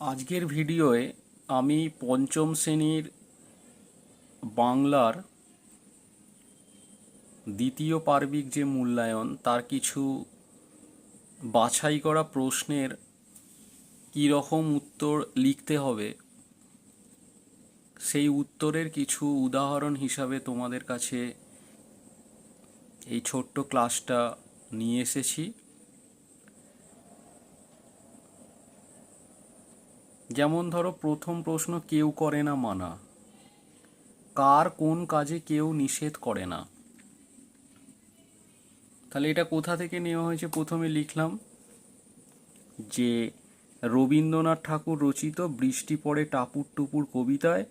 আজকের ভিডিওয়ে আমি পঞ্চম শ্রেণির বাংলার দ্বিতীয় পার্বিক যে মূল্যায়ন, তার কিছু বাছাই করা প্রশ্নের রকম উত্তর লিখতে হবে, সেই উত্তরের কিছু উদাহরণ হিসাবে তোমাদের কাছে এই ছোট্ট ক্লাসটা নিয়ে এসেছি। যেমন ধরো প্রথম প্রশ্ন কেউ করে না মানা। কার কোন কাজে কেউ নিষেধ করে না। তাহলে এটা কোথা থেকে নেওয়া হয়েছে? প্রথমে লিখলাম যে, রবীন্দ্রনাথ ঠাকুর রচিত বৃষ্টি পড়ে টাপুর টুপুর কবিতায়,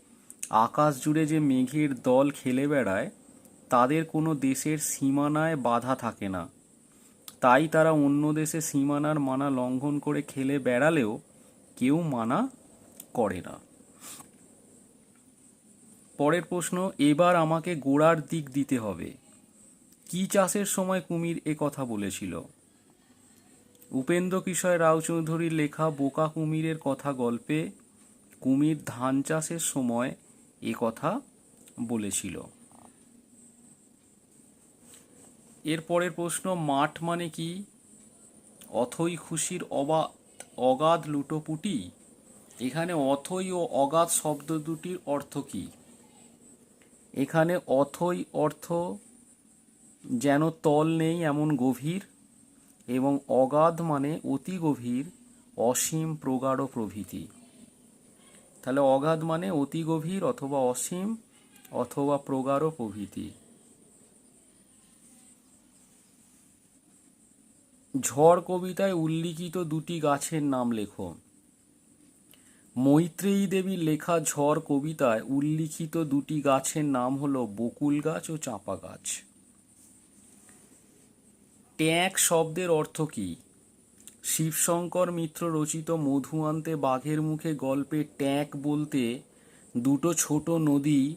আকাশ জুড়ে যে মেঘের দল খেলে বেড়ায়, তাদের কোনো দেশের সীমানায় বাধা থাকে না। তাই তারা অন্য দেশে সীমানার মানা লঙ্ঘন করে খেলে বেড়ালেও কেউ মানা করে না। পরের প্রশ্ন, এবার আমাকে গোড়ার দিক দিতে হবে। কি চাষের সময় কুমির এ কথা বলেছিল? উপেন্দ্র কিশোর রাওচৌধুরীর লেখা বোকা কুমিরের কথা গল্পে কুমির ধান চাষের সময় এ কথা বলেছিল। এর পরের প্রশ্ন, মাঠ মানে কি? অথই খুশির অবা অগাধ লুটোপুটি? এখানে অথই ও অগাধ শব্দ দুটির অর্থ কি? এখানে অথই অর্থ যেন তল নেই এমন গভীর এবং অগাধ মানে অতি গভীর, অসীম প্রগাঢ় প্রভৃতি। তাহলে অগাধ মানে অতি গভীর অথবা অসীম অথবা প্রগাঢ় প্রভৃতি। ঝড় কবিতায় উল্লিখিত দুটি গাছের নাম লেখো। মৈত্রেয়ী দেবীর লেখা ঝড় কবিতায় উল্লিখিত দুটি গাছের নাম হলো বকুল গাছ ও চাঁপা গাছ। ট্যাঁক শব্দের অর্থ কী? শিবশঙ্কর মিত্র রচিত মধু আনতে বাঘের মুখে গল্পে ট্যাঁক বলতে দুটো ছোট নদী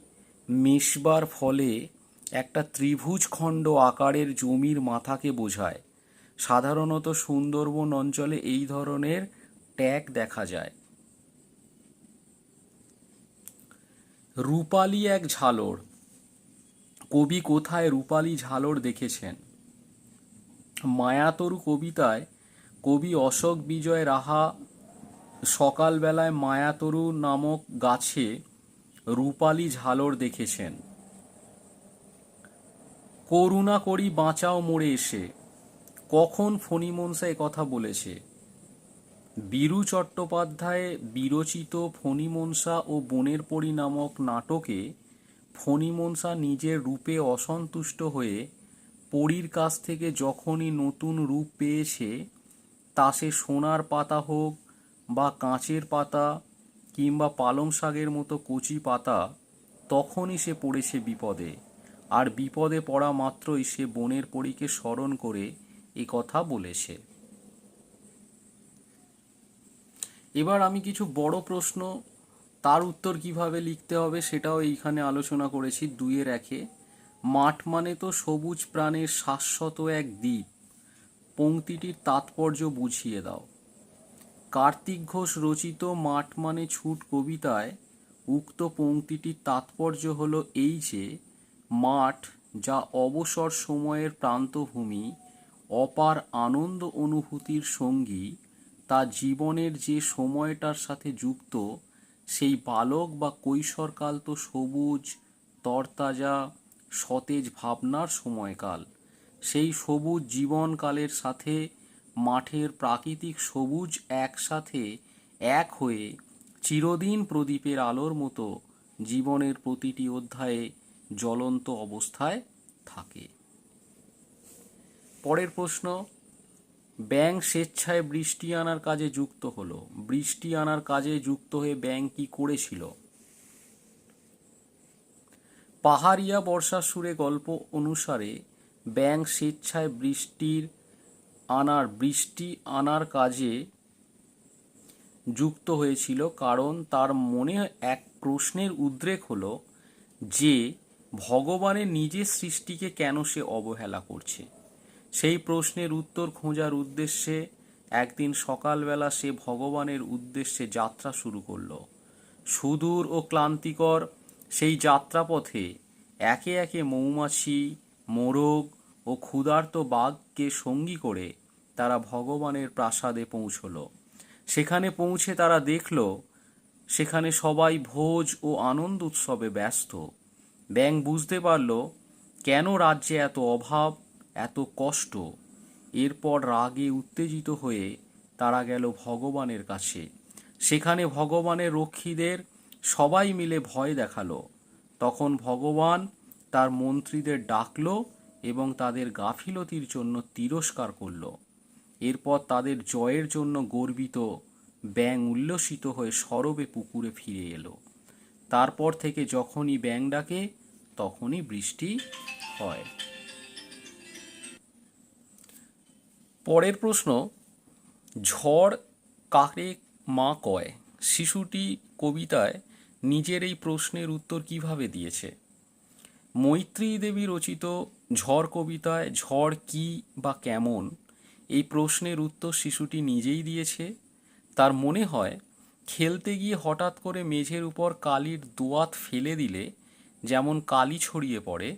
মেশবার ফলে একটা ত্রিভুজ খণ্ড আকারের জমির মাথাকে বোঝায়। সাধারণত সুন্দরবন অঞ্চলে এই ধরনের ট্যাগ দেখা যায়। রূপালী এক ঝালর। কবি কোথায় রূপালী ঝালর দেখেছেন? মায়াতরু কবিতায় কবি অশোক বিজয় রাহা সকালবেলায় মায়াতরু নামক গাছে রূপালী ঝালর দেখেছেন। করুণা করি বাঁচাও মোড়ে এসে, কখন ফণিমনসা কথা বলেছে? বীরু চট্টোপাধ্যায় বিরচিত ফণিমনসা ও বনের পরি নামক নাটকে ফণিমনসা নিজের রূপে অসন্তুষ্ট হয়ে পরীর কাছ থেকে যখনই নতুন রূপ পেয়েছে, তা সে সোনার পাতা হোক বা কাঁচের পাতা কিংবা পালং শাকের মতো কচি পাতা, তখনই সে পড়েছে বিপদে। আর বিপদে পড়া মাত্রই সে বনের পরীকে স্মরণ করে এ কথা বলেছে। এবার আমি কিছু বড় প্রশ্ন, তার উত্তর কীভাবে লিখতে হবে সেটাও এইখানে আলোচনা করেছি দুইয়ের একে। মাঠ মানে তো সবুজ প্রাণের শাশ্বত এক দ্বীপ। পংক্তিটির তাৎপর্য বুঝিয়ে দাও। কার্তিক ঘোষ রচিত মাঠ মানে ছুট কবিতায় উক্ত পংক্তিটির তাৎপর্য হল এই যে, মাঠ যা অবসর সময়ের প্রান্তভূমি, অপার আনন্দ অনুভূতির সঙ্গী তা জীবনের যে সময়টার সাথে যুক্ত, সেই বালক বা কৈশোরকাল তো সবুজ, তরতাজা, সতেজ ভাবনার সময়কাল। সেই সবুজ জীবনকালের সাথে, মাঠের প্রাকৃতিক সবুজ একসাথে এক হয়ে চিরদিন প্রদীপের আলোর মতো জীবনের প্রতিটি অধ্যায়ে জ্বলন্ত অবস্থায় থাকে। পরের প্রশ্ন ব্যাং স্বেচ্ছায় বৃষ্টি আনার কাজে যুক্ত হলো। বৃষ্টি আনার কাজে যুক্ত হয়ে ব্যাং কি করেছিল? পাহাড়িয়া বর্ষার সুরে গল্প অনুসারে ব্যাং স্বেচ্ছায় বৃষ্টির আনার, বৃষ্টি আনার কাজে যুক্ত হয়েছিল কারণ তার মনে এক প্রশ্নের উদ্রেক হলো যে, ভগবানের নিজের সৃষ্টিকে কেন সে অবহেলা করছে? সেই প্রশ্নের উত্তর খোঁজার উদ্দেশ্যে একদিন সকালবেলা সে ভগবানের উদ্দেশ্যে যাত্রা শুরু করল। সুদূর ও ক্লান্তিকর সেই যাত্রাপথে একে একে মৌমাছি, মোরগ ও ক্ষুধার্ত বাঘকে সঙ্গী করে তারা ভগবানের প্রাসাদে পৌঁছলো। সেখানে পৌঁছে তারা দেখল, সেখানে সবাই ভোজ ও আনন্দ উৎসবে ব্যস্ত। ব্যাং বুঝতে পারল, কেন রাজ্যে এত অভাব? এত কষ্ট। এরপর রাগে উত্তেজিত হয়ে তারা গেল ভগবানের কাছে। সেখানে ভগবানের রক্ষীদের সবাই মিলে ভয় দেখাল। তখন ভগবান তার মন্ত্রীদের ডাকলো এবং তাদের গাফিলতির জন্য তিরস্কার করল। এরপর তাদের জয়ের জন্য গর্বিত ব্যাং উল্লসিত হয়ে সরবে পুকুরে ফিরে এলো। তারপর থেকে যখনই ব্যাং ডাকে, তখনই বৃষ্টি হয়। পরের প্রশ্ন, ঝড় কাকে মা কয়? শিশুটি কবিতায় নিজের এই প্রশ্নের উত্তর কীভাবে দিয়েছে? মৈত্রী দেবী রচিত ঝড় কবিতায় ঝড় কি বা কেমন, এই প্রশ্নের উত্তর শিশুটি নিজেই দিয়েছে। তার মনে হয়, খেলতে গিয়ে হঠাৎ করে মেঝের উপর কালির দোয়াত ফেলে দিলে, যেমন কালি ছড়িয়ে পড়ে,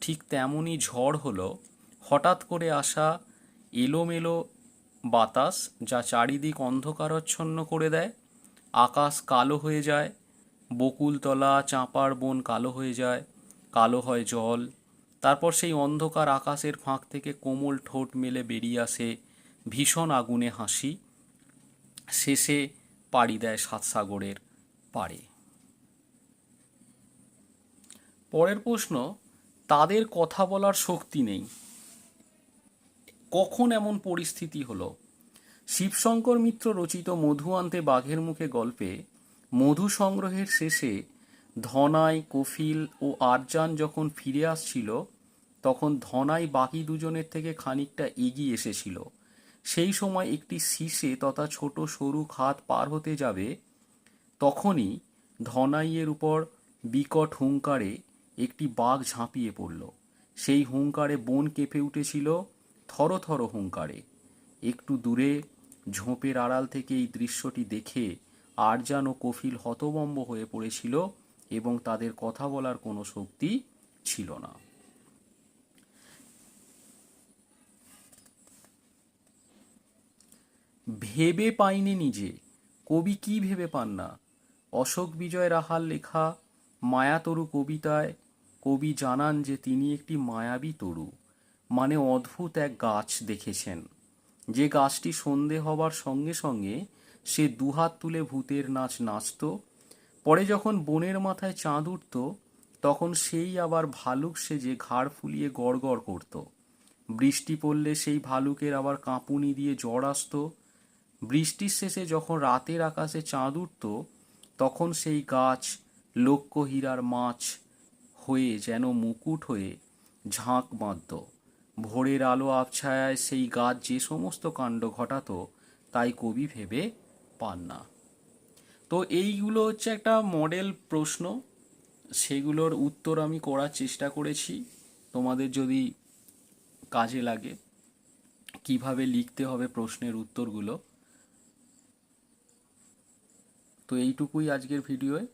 ঠিক তেমনই ঝড় হলো। হঠাৎ করে আসা এলোমেলো বাতাস যা চারিদিক অন্ধকারাচ্ছন্ন করে দেয়। আকাশ কালো হয়ে যায়, বকুলতলা চাঁপার বন কালো হয়ে যায়, কালো হয় জল। তারপর সেই অন্ধকার আকাশের ফাঁক থেকে কোমল ঠোঁট মেলে বেরিয়ে আসে, ভীষণ আগুনে হাসি। শেষে পাড়ি দেয় সাতসাগরের পাড়ে। পরের প্রশ্ন, তাদের কথা বলার শক্তি নেই। কখন এমন পরিস্থিতি হলো? শিবশঙ্কর মিত্র রচিত মধু আনতে বাঘের মুখে গল্পে, মধু সংগ্রহের শেষে ধনাই, কফিল ও আরজান যখন ফিরে আসছিল, তখন ধনাই বাকি দুজনের থেকে খানিকটা এগিয়ে এসেছিল। সেই সময় একটি শীষে তথা ছোট সরু খাত পার হতে যাবে, তখনই ধনাইয়ের উপর বিকট হুঙ্কারে একটি বাঘ ঝাঁপিয়ে পড়ল। সেই হুঙ্কারে বন কেঁপে উঠেছিল থরথর হুঙ্কারে। একটু দূরে, ঝোপের আড়াল থেকে এই দৃশ্যটি দেখে আরজান ও কফিল হতবম্ব হয়ে পড়েছিল এবং তাদের কথা বলার কোনো শক্তি ছিল না। ভেবে পাইনি নিজে, কবি কি ভেবে পান না? অশোক বিজয় রাহার লেখা, মায়াতরু কবিতায় কবি জানান যে তিনি একটি মায়াবী তরু। মানে অদ্ভুত এক গাছ দেখেছেন। যে গাছটি সন্ধে হবার সঙ্গে সঙ্গে সে দুহাত তুলে ভূতের নাচ নাচত, পরে যখন বনের মাথায় চাঁদ উঠত, তখন সেই আবার ভালুক সেজে ঘাড় ফুলিয়ে গড়গড় করত। বৃষ্টি পড়লে সেই ভালুকের আবার কাঁপুনি দিয়ে জ্বর আসতো। বৃষ্টির শেষে যখন রাতের আকাশে চাঁদ উঠত, তখন সেই গাছ লক্ষ্য হীরার মাছ হয়ে যেন মুকুট হয়ে ঝাঁক বাঁধত। ভোরের আলো আবছায়ায় সেই গাছ যে সমস্ত কাণ্ড ঘটাত, তাই কবি ভেবে পান না। তো এইগুলো হচ্ছে একটা মডেল প্রশ্ন। সেগুলোর উত্তর আমি করার চেষ্টা করেছি। তোমাদের যদি কাজে লাগে, কীভাবে লিখতে হবে প্রশ্নের উত্তরগুলো। তো এইটুকুই আজকের ভিডিওয়।